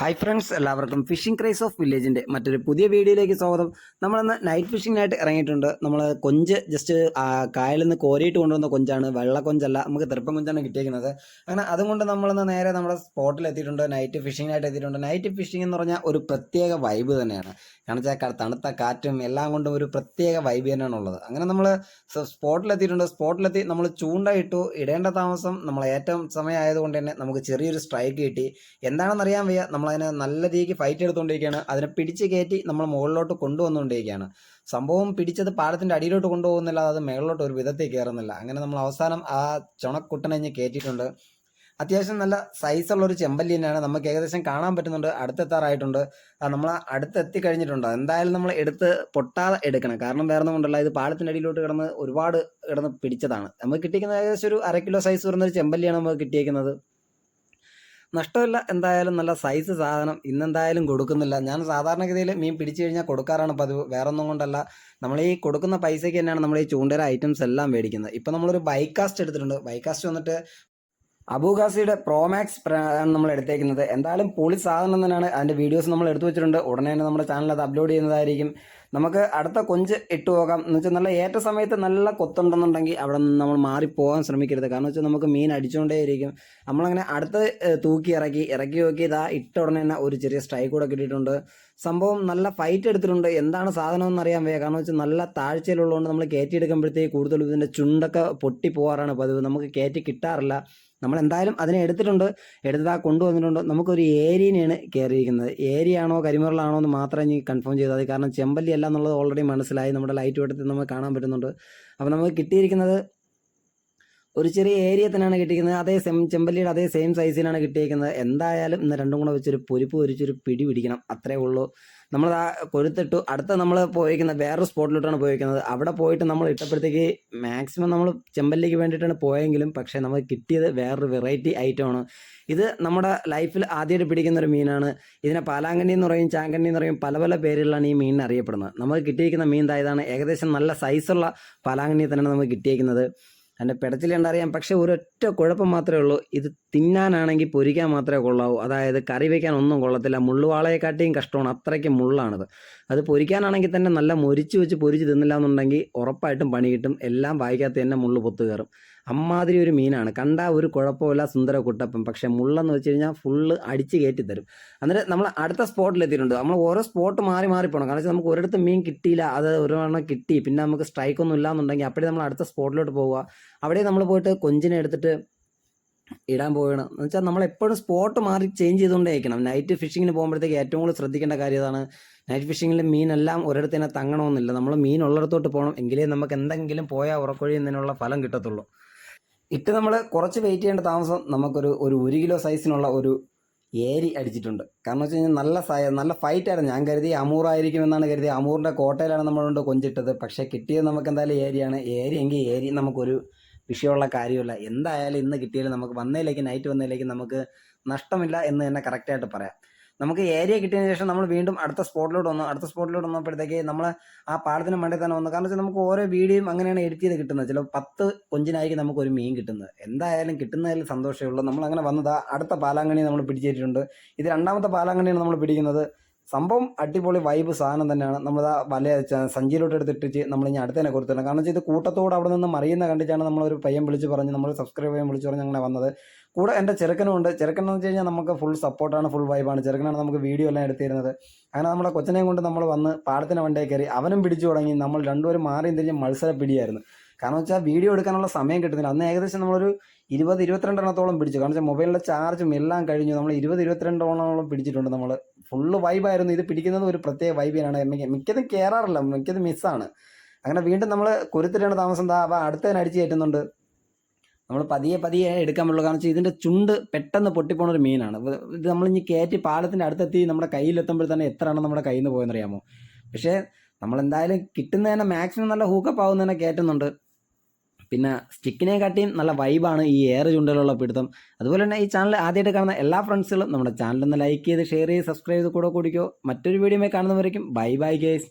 Hi friends എല്ലാവർക്കും fishing cries of വില്ലേജിന്റെ മറ്റൊരു പുതിയ വീഡിയോയിലേക്ക് സ്വാഗതം. നമ്മളിന്ന് നൈറ്റ് ഫിഷിങ്ങിനായിട്ട് ഇറങ്ങിയിട്ടുണ്ട്. നമ്മൾ കൊഞ്ച് ജസ്റ്റ് കായലിൽ നിന്ന് കോരിയിട്ട് കൊണ്ടുവന്ന കൊഞ്ചാണ്. വെള്ള കൊഞ്ചല്ല നമുക്ക് തെറുപ്പം കൊഞ്ചാണ് കിട്ടിയിരിക്കുന്നത് അങ്ങനെ അതുകൊണ്ട് നമ്മളിന്ന് നേരെ നമ്മുടെ സ്പോട്ടിൽ എത്തിയിട്ടുണ്ട് നൈറ്റ് ഫിഷിങ്ങിനായിട്ട് എത്തിയിട്ടുണ്ട്. നൈറ്റ് ഫിഷിംഗ് എന്ന് പറഞ്ഞാൽ ഒരു പ്രത്യേക വൈബ് തന്നെയാണ്. കാരണം വെച്ചാൽ തണുത്ത കാറ്റും എല്ലാം കൊണ്ടും ഒരു പ്രത്യേക വൈബ് തന്നെയാണ് ഉള്ളത്. അങ്ങനെ നമ്മൾ സ്പോട്ടിലെത്തിയിട്ടുണ്ട്. സ്പോട്ടിലെത്തി നമ്മൾ ചൂണ്ട ഇട്ടു. ഇടേണ്ട താമസം നമ്മൾ ഏറ്റവും സമയമായതുകൊണ്ട് തന്നെ നമുക്ക് ചെറിയൊരു സ്ട്രൈക്ക് കിട്ടി. എന്താണെന്നറിയാൻ വയ്യ. നമ്മളതിനെ നല്ല രീതിക്ക് ഫൈറ്റ് എടുത്തുകൊണ്ടിരിക്കുകയാണ്. അതിനെ പിടിച്ച് കയറ്റി നമ്മൾ മുകളിലോട്ട് കൊണ്ടുവന്നുകൊണ്ടിരിക്കുകയാണ്. സംഭവം പിടിച്ചത് പാടത്തിന്റെ അടിയിലോട്ട് കൊണ്ടുപോകുന്നില്ല. അത് മേളിലോട്ട് ഒരു വിധത്തിൽ കയറുന്നില്ല. അങ്ങനെ നമ്മൾ അവസാനം ആ ചുണക്കുട്ടനെ ഇഞ്ഞ് കയറ്റിയിട്ടുണ്ട്. അത്യാവശ്യം നല്ല സൈസുള്ള ഒരു ചെമ്പല്ലി തന്നെയാണ് നമുക്ക് ഏകദേശം കാണാൻ പറ്റുന്നുണ്ട്. അടുത്തെത്താറായിട്ടുണ്ട്. നമ്മൾ അടുത്തെത്തി കഴിഞ്ഞിട്ടുണ്ട്. എന്തായാലും നമ്മൾ എടുത്ത് പൊട്ടാതെ എടുക്കണം. കാരണം വേറെ ഒന്നും കൊണ്ടല്ല. ഇത് പാടത്തിന്റെ അടിയിലോട്ട് കിടന്ന് ഒരുപാട് കിടന്ന് പിടിച്ചതാണ്. നമുക്ക് കിട്ടിയിരിക്കുന്നത് ഏകദേശം ഒരു അര കിലോ സൈസ് വരുന്ന ഒരു ചെമ്പല്ലിയാണ് നമുക്ക് കിട്ടിയേക്കുന്നത്. നഷ്ടമില്ല. എന്തായാലും നല്ല സൈസ് സാധനം ഇന്നെന്തായാലും കൊടുക്കുന്നില്ല. ഞാൻ സാധാരണഗതിയിൽ മീൻ പിടിച്ചു കഴിഞ്ഞാൽ കൊടുക്കാറാണ് പതിവ്. വേറെ ഒന്നും കൊണ്ടല്ല. നമ്മൾ ഈ കൊടുക്കുന്ന പൈസയ്ക്ക് തന്നെയാണ് നമ്മൾ ഈ ചൂണ്ടയുടെ ഐറ്റംസ് എല്ലാം മേടിക്കുന്നത്. ഇപ്പം നമ്മളൊരു ബൈക്കാസ്റ്റ് എടുത്തിട്ടുണ്ട്. ബൈക്കാസ്റ്റ് വന്നിട്ട് അബൂഗാസിയുടെ പ്രോമാക്സ് നമ്മൾ എടുത്തേക്കുന്നത്. എന്തായാലും പൊളി സാധനം തന്നെയാണ്. അതിന്റെ വീഡിയോസ് നമ്മൾ എടുത്തു വെച്ചിട്ടുണ്ട്. ഉടനെ തന്നെ നമ്മുടെ ചാനൽ അത് അപ്ലോഡ് ചെയ്യുന്നതായിരിക്കും. നമുക്ക് അടുത്ത കൊഞ്ച് ഇട്ട് പോകാം. എന്ന് വെച്ചാൽ നല്ല ഏറ്റ സമയത്ത് നല്ല കൊത്തുണ്ടെന്നുണ്ടെങ്കിൽ അവിടെ നിന്ന് നമ്മൾ മാറിപ്പോകാൻ ശ്രമിക്കരുത്. കാരണം വെച്ചാൽ നമുക്ക് മീൻ അടിച്ചുകൊണ്ടേയിരിക്കും. നമ്മളങ്ങനെ അടുത്ത് തൂക്കി ഇറക്കി ഇറക്കി നോക്കി ഇതാ ഇട്ട ഉടനെ തന്നെ ഒരു ചെറിയ സ്ട്രൈക്ക് കൂടെ കിട്ടിയിട്ടുണ്ട്. സംഭവം നല്ല ഫൈറ്റ് എടുത്തിട്ടുണ്ട്. എന്താണ് സാധനം എന്ന് അറിയാൻ വയ്യ. കാരണം വെച്ചാൽ നല്ല താഴ്ചയിലുള്ളതുകൊണ്ട് നമ്മൾ കയറ്റിയെടുക്കുമ്പോഴത്തേക്ക് കൂടുതലും ഇതിന്റെ ചുണ്ടൊക്കെ പൊട്ടി പോകാറാണ് പതിവ്. നമുക്ക് കയറ്റി കിട്ടാറില്ല. നമ്മൾ എന്തായാലും അതിനെ എടുത്തിട്ടുണ്ട്. എടുത്താൽ കൊണ്ടുവന്നിട്ടുണ്ട് നമുക്കൊരു ഏരിയനെയാണ് കയറിയിരിക്കുന്നത്. ഏരിയ ആണോ എന്ന് മാത്രം ഇനി കൺഫേം ചെയ്താൽ മതി. കാരണം ചെമ്പല്ലി അല്ല എന്നുള്ളത് ഓൾറെഡി മനസ്സിലായി. നമ്മുടെ ലൈറ്റ് വെട്ടത്തിൽ നമുക്ക് കാണാൻ പറ്റുന്നുണ്ട്. അപ്പോൾ നമുക്ക് കിട്ടിയിരിക്കുന്നത് ഒരു ചെറിയ ഏരിയ തന്നെയാണ് കിട്ടിയിരിക്കുന്നത്. അതേ സെം ചെമ്പല്ലിയുടെ അതേ സെയിം സൈസിലാണ് കിട്ടിയിരിക്കുന്നത്. എന്തായാലും ഇന്ന് രണ്ടും കൂടെ വെച്ചൊരു പൊരിപ്പ് പൊരിച്ചൊരു പിടി പിടിക്കണം. അത്രേ ഉള്ളൂ. നമ്മൾ ആ കൊരുത്തിട്ടു അടുത്ത നമ്മൾ പോയിരിക്കുന്ന വേറൊരു സ്പോട്ടിലോട്ടാണ് പോയിരിക്കുന്നത് അവിടെ പോയിട്ട് നമ്മൾ ഇട്ടപ്പോഴത്തേക്ക് മാക്സിമം നമ്മൾ ചെമ്പല്ലിക്ക് വേണ്ടിയിട്ടാണ് പോയെങ്കിലും പക്ഷേ നമ്മൾ കിട്ടിയത് വേറൊരു വെറൈറ്റി ഐറ്റം ആണ്. ഇത് നമ്മുടെ ലൈഫിൽ ആദ്യമായിട്ട് പിടിക്കുന്ന ഒരു മീനാണ്. ഇതിനെ പാലാങ്കണ്ണി എന്ന് പറയും ചാങ്കണ്ണി എന്ന് പറയും പല പല പേരിലാണ് ഈ മീനിനെ അറിയപ്പെടുന്നത്. നമുക്ക് കിട്ടിയിരിക്കുന്ന മീൻ ഇതാണ്. ഏകദേശം നല്ല സൈസുള്ള പാലാങ്കണ്ണി തന്നെയാണ് നമുക്ക് കിട്ടിയിരിക്കുന്നത് അതിന്റെ പിടച്ചിൽ ഉണ്ടറിയാം പക്ഷേ ഒരൊറ്റ കുഴപ്പം മാത്രമേ ഉള്ളൂ. ഇത് തിന്നാനാണെങ്കിൽ പൊരിക്കാൻ മാത്രമേ കൊള്ളാവൂ. അതായത് കറി വയ്ക്കാൻ ഒന്നും കൊള്ളത്തില്ല. മുള്ളുവാളയെക്കാട്ടിയും കഷ്ടമാണ്. അത്രയ്ക്ക് മുള്ളാണത്. അത് പൊരിക്കാനാണെങ്കിൽ തന്നെ നല്ല മൊരിച്ച് വെച്ച് പൊരിച്ച് തിന്നില്ല എന്നുണ്ടെങ്കിൽ ഉറപ്പായിട്ടും പണി കിട്ടും. എല്ലാം വായിക്കാത്ത തന്നെ മുള്ളു പൊത്തു കയറും. അമ്മാതിരി ഒരു മീനാണ്. കണ്ട ഒരു കുഴപ്പമില്ല സുന്ദര കുട്ടപ്പം പക്ഷേ മുള്ളെന്ന് വെച്ച് കഴിഞ്ഞാൽ ഫുള്ള് അടിച്ച് കയറ്റി തരും. എന്നിട്ട് നമ്മൾ അടുത്ത സ്പോട്ടിൽ എത്തിയിട്ടുണ്ട് നമ്മൾ ഓരോ സ്പോട്ട് മാറി മാറി പോകണം കാരണം നമുക്ക് ഒരിടത്ത് മീൻ കിട്ടിയില്ല. അത് ഒരു എണ്ണം കിട്ടി. പിന്നെ നമുക്ക് സ്ട്രൈക്കൊന്നും ഇല്ല എന്നുണ്ടെങ്കിൽ അപ്പോഴേ നമ്മൾ അടുത്ത സ്പോട്ടിലോട്ട് പോവുക. അവിടെ നമ്മൾ പോയിട്ട് കൊഞ്ചിനെ എടുത്തിട്ട് ഇടാൻ പോവുകയാണ്. എന്ന് വെച്ചാൽ നമ്മൾ എപ്പോഴും സ്പോട്ട് മാറി ചേഞ്ച് ചെയ്തുകൊണ്ടേയിരിക്കണം. നൈറ്റ് ഫിഷിങ്ങിന് പോകുമ്പോഴത്തേക്ക് ഏറ്റവും കൂടുതൽ ശ്രദ്ധിക്കേണ്ട കാര്യം ഇതാണ്. നൈറ്റ് ഫിഷിങ്ങിൽ മീനെല്ലാം ഒരിടത്ത് തന്നെ തങ്ങണമെന്നില്ല നമ്മൾ മീൻ ഉള്ളിടത്തോട്ട് പോകണം. എങ്കിലേ നമുക്ക് എന്തെങ്കിലും പോയാൽ ഉറക്കൊഴിയുന്നതിനുള്ള ഫലം കിട്ടത്തുള്ളൂ. ഇട്ട് നമ്മൾ കുറച്ച് വെയിറ്റ് ചെയ്യേണ്ട താമസം നമുക്കൊരു ഒരു ഒരു കിലോ സൈസിനുള്ള ഒരു ഏരി അടിച്ചിട്ടുണ്ട്. കാരണം വെച്ച് കഴിഞ്ഞാൽ നല്ല നല്ല ഫൈറ്റ് ആയിരുന്നു. ഞാൻ കരുതി അമൂർ ആയിരിക്കും എന്നാണ് കരുതി. അമൂറിന്റെ കോട്ടയിലാണ് നമ്മളുകൊണ്ട് കൊഞ്ചിട്ടത്. പക്ഷേ കിട്ടിയത് നമുക്ക് എന്തായാലും ഏരിയാണ്. ഏരി എങ്കിൽ ഏരി നമുക്കൊരു വിഷയമുള്ള കാര്യമില്ല. എന്തായാലും ഇന്ന് കിട്ടിയാലും നമുക്ക് വന്നതിലേക്ക് നൈറ്റ് വന്നതിലേക്ക് നമുക്ക് നഷ്ടമില്ല എന്ന് തന്നെ കറക്റ്റായിട്ട് പറയാം. നമുക്ക് ഏരിയ കിട്ടിയതിന് ശേഷം നമ്മൾ വീണ്ടും അടുത്ത സ്പോട്ടിലോട്ട് വന്നു. അടുത്ത സ്പോട്ടിലോട്ട് വന്നപ്പോഴത്തേക്ക് നമ്മൾ ആ പാടത്തിന് മണ്ടി തന്നെ വന്നു. കാരണം വെച്ചാൽ നമുക്ക് ഓരോ വീഡിയോയും അങ്ങനെയാണ് എഡിറ്റ് ചെയ്ത് കിട്ടുന്നത്. ചില പത്ത് കൊഞ്ചിനായിരിക്കും നമുക്ക് ഒരു മീൻ കിട്ടുന്നത്. എന്തായാലും കിട്ടുന്നതിൽ സന്തോഷമേ ഉള്ളൂ. നമ്മൾ അങ്ങനെ വന്നത്. അടുത്ത പാലാങ്കണി നമ്മൾ പിടിച്ചിട്ടുണ്ട് ഇത് രണ്ടാമത്തെ പാലാങ്കണിയാണ് നമ്മൾ പിടിക്കുന്നത്. സംഭവം അടിപൊളി വൈബ് സാധനം തന്നെയാണ്. നമ്മൾ ആ വല സഞ്ചിയിലോട്ട് എടുത്തിട്ട് നമ്മൾ ഇനി അടുത്തതിനെ കൊടുത്തിട്ടുണ്ട് കാരണം വെച്ചാൽ ഇത് കൂട്ടത്തോട് അവിടെ നിന്ന് മറിയുന്ന കണ്ടിട്ടാണ് നമ്മളൊരു പയ്യൻ വിളിച്ച് പറഞ്ഞ് നമ്മൾ സബ്സ്ക്രൈബ് ചെയ്യാൻ വിളിച്ച് പറഞ്ഞ് അങ്ങനെ വന്നത്. കൂടെ എന്റെ ചെറുക്കനും ഉണ്ട് ചെറുക്കൻ എന്ന് വെച്ച് കഴിഞ്ഞാൽ നമുക്ക് ഫുൾ സപ്പോർട്ടാണ് ഫുൾ വൈബാണ് ചെറുക്കനാണ് നമുക്ക് വീഡിയോ എല്ലാം എടുത്തിരുന്നത്. അങ്ങനെ നമ്മളെ കൊച്ചനെയും കൊണ്ട് നമ്മൾ വന്ന് പാടത്തിന് വണ്ടിയെ കയറി അവനും പിടിച്ചു തുടങ്ങി. നമ്മൾ രണ്ടുപേരും മാറിയും തിരിഞ്ഞ് മത്സര പിടിയായിരുന്നു. കാരണം വെച്ചാൽ വീഡിയോ എടുക്കാനുള്ള സമയം കിട്ടുന്നില്ല. അന്ന് ഏകദേശം നമ്മളൊരു ഇരുപത് ഇരുപത്തിരണ്ടെണ്ണത്തോളം പിടിച്ചു. കാരണം വെച്ചാൽ മൊബൈലിലെ ചാർജും എല്ലാം കഴിഞ്ഞു. നമ്മൾ ഇരുപത് ഇരുപത്തിരണ്ടോളം പിടിച്ചിട്ടുണ്ട് നമ്മൾ ഫുള്ള് വൈബായിരുന്നു ഇത് പിടിക്കുന്നത് ഒരു പ്രത്യേക വൈബിനാണ് മിക്കതും കയറാറില്ല മിക്കതും മിസ്സാണ് അങ്ങനെ വീണ്ടും നമ്മൾ കുരുത്തിലാണ് താമസം എന്താ അപ്പോൾ അടുത്തതിന് അടിച്ച് കയറ്റുന്നുണ്ട്. നമ്മൾ പതിയെ പതിയെ എടുക്കാൻ പറ്റുള്ളൂ. കാരണം ഇതിന്റെ ചുണ്ട് പെട്ടെന്ന് പൊട്ടിപ്പോണൊരു മീനാണ് ഇത് നമ്മൾ ഇനി കയറ്റി പാലത്തിന്റെ അടുത്തെത്തി നമ്മുടെ കയ്യിലെത്തുമ്പോൾ തന്നെ എത്രയാണ് നമ്മുടെ കയ്യിൽ നിന്ന് പോയെന്നറിയാമോ? പക്ഷേ നമ്മൾ എന്തായാലും കിട്ടുന്നതന്നെ മാക്സിമം നല്ല ഹൂക്കപ്പ് ആവുന്നതന്നെ കയറ്റുന്നുണ്ട്. പിന്നെ സ്റ്റിക്കിനെ കാട്ടിയും നല്ല വൈബാണ് ഈ എയർ ചുണ്ടലുള്ള പിടുത്തം. അതുപോലെ തന്നെ ഈ ചാനൽ ആദ്യമായിട്ട് കാണുന്ന എല്ലാ ഫ്രണ്ട്സുകളും നമ്മുടെ ചാനൽ ഒന്ന് ലൈക്ക് ചെയ്ത് ഷെയർ ചെയ്ത് സബ്സ്ക്രൈബ് ചെയ്ത് കൂടെ കൂടിക്കോ. മറ്റൊരു വീഡിയോ കാണുന്നവരേക്കും ബൈ ബൈ ഗേസ്